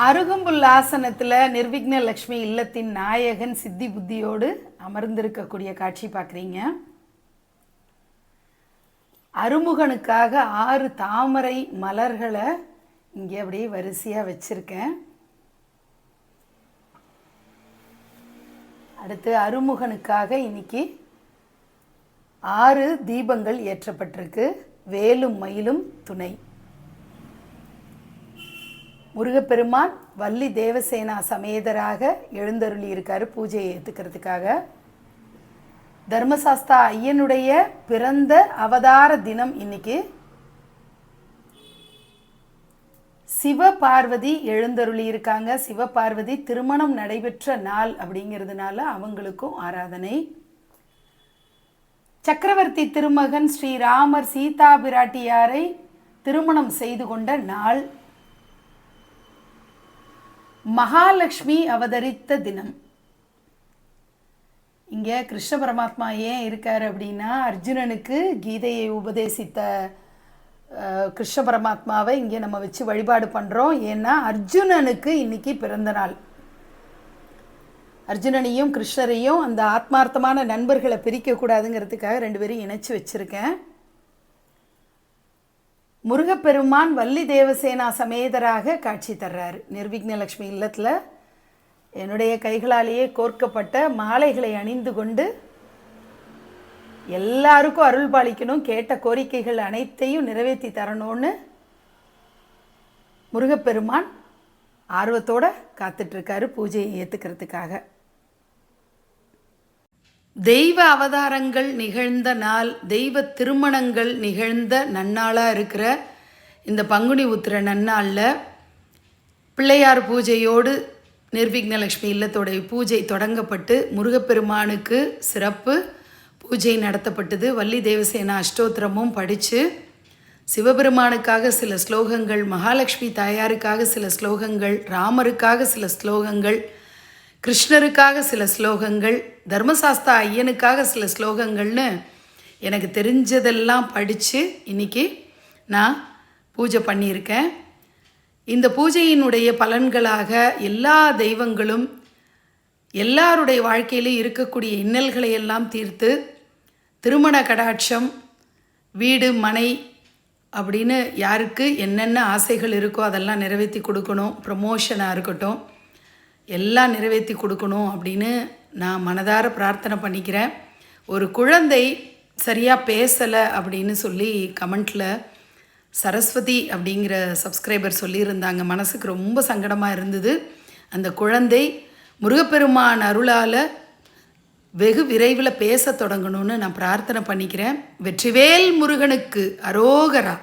அருகம்புல் ஆசனத்தில் நிர்விக்ன லக்ஷ்மி இல்லத்தின் நாயகன் சித்தி புத்தியோடு அமர்ந்திருக்கக்கூடிய காட்சி பார்க்குறீங்க. அருமுகனுக்காக ஆறு தாமரை மலர்களை இங்கே அப்படியே வரிசையாக வச்சுருக்கேன். அடுத்து அருமுகனுக்காக இன்னைக்கு ஆறு தீபங்கள் ஏற்றப்பட்டிருக்கு. வேலும் மயிலும் துணை. முருகப்பெருமான் வள்ளி தேவசேனா சமேதராக எழுந்தருளி இருக்கார் பூஜையை ஏற்றுக்கிறதுக்காக தர்மசாஸ்தா ஐயனுடைய பிறந்த அவதார தினம் இன்னைக்கு. சிவபார்வதி எழுந்தருளி இருக்காங்க சிவபார்வதி திருமணம் நடைபெற்ற நாள் அப்படிங்கிறதுனால அவங்களுக்கும் ஆராதனை. சக்கரவர்த்தி திருமகன் ஸ்ரீராமர் சீதா பிராட்டியாரை திருமணம் செய்து கொண்ட நாள். மகாலட்சுமி அவதரித்த தினம். இங்கே கிருஷ்ண பரமாத்மா ஏன் இருக்கார் அப்படின்னா அர்ஜுனனுக்கு கீதையை உபதேசித்த கிருஷ்ண பரமாத்மாவை இங்கே நம்ம வச்சு வழிபாடு பண்ணுறோம் ஏன்னா அர்ஜுனனுக்கு இன்னைக்கு பிறந்த நாள். அர்ஜுனனையும் கிருஷ்ணரையும் அந்த ஆத்மார்த்தமான நண்பர்களை பிரிக்கக்கூடாதுங்கிறதுக்காக ரெண்டு பேரும் இணைச்சி வச்சுருக்கேன். முருகப்பெருமான் வள்ளி தேவசேனா சமேதராக காட்சி தர்றாரு. நிர்விக்னலக்ஷ்மி இல்லத்தில் என்னுடைய கைகளாலேயே கோர்க்கப்பட்ட மாலைகளை அணிந்து கொண்டு எல்லாருக்கும் அருள் பாலிக்கணும் கேட்ட கோரிக்கைகள் அனைத்தையும் நிறைவேற்றி தரணும்னு முருகப்பெருமான் ஆர்வத்தோட காத்துட்ருக்காரு பூஜையை ஏற்றுக்கிறதுக்காக தெய்வ அவதாரங்கள் நிகழ்ந்த நாள் தெய்வ திருமணங்கள் நிகழ்ந்த நன்னாளாக இருக்கிற இந்த பங்குனி உத்திர நன்னாளில் பிள்ளையார் பூஜையோடு நிர்விக்னலக்ஷ்மி இல்லத்தோடைய பூஜை தொடங்கப்பட்டு முருகப்பெருமானுக்கு சிறப்பு பூஜை நடத்தப்பட்டது. வள்ளி தேவசேனா அஷ்டோத்திரமும் படித்து சிவபெருமானுக்காக சில ஸ்லோகங்கள் மகாலட்சுமி தாயாருக்காக சில ஸ்லோகங்கள் ராமருக்காக சில ஸ்லோகங்கள் கிருஷ்ணருக்காக சில ஸ்லோகங்கள் தர்மசாஸ்தா ஐயனுக்காக சில ஸ்லோகங்கள்னு எனக்கு தெரிஞ்சதெல்லாம் படித்து இன்னைக்கு நான் பூஜை பண்ணியிருக்கேன். இந்த பூஜையினுடைய பலன்களாக எல்லா தெய்வங்களும் எல்லாருடைய வாழ்க்கையிலும் இருக்கக்கூடிய இன்னல்களை எல்லாம் தீர்த்து திருமண கடாட்சம் வீடு மனை அப்படின்னு யாருக்கு என்னென்ன ஆசைகள் இருக்கோ அதெல்லாம் நிறைவேற்றி கொடுக்கணும். ப்ரமோஷனாக இருக்கட்டும். எல்லாம் நிறைவேற்றி கொடுக்கணும் அப்படின்னு நான் மனதார பிரார்த்தனை பண்ணிக்கிறேன். ஒரு குழந்தை சரியாக பேசலை அப்படின்னு சொல்லி கமெண்ட்டில் சரஸ்வதி அப்படிங்கிற சப்ஸ்கிரைபர் சொல்லியிருந்தாங்க. மனசுக்கு ரொம்ப சங்கடமாக இருந்தது. அந்த குழந்தை முருகப்பெருமான் அருளால் வெகு விரைவில் பேச தொடங்கணும்னு நான் பிரார்த்தனை பண்ணிக்கிறேன். வெற்றிவேல் முருகனுக்கு அரோகரா.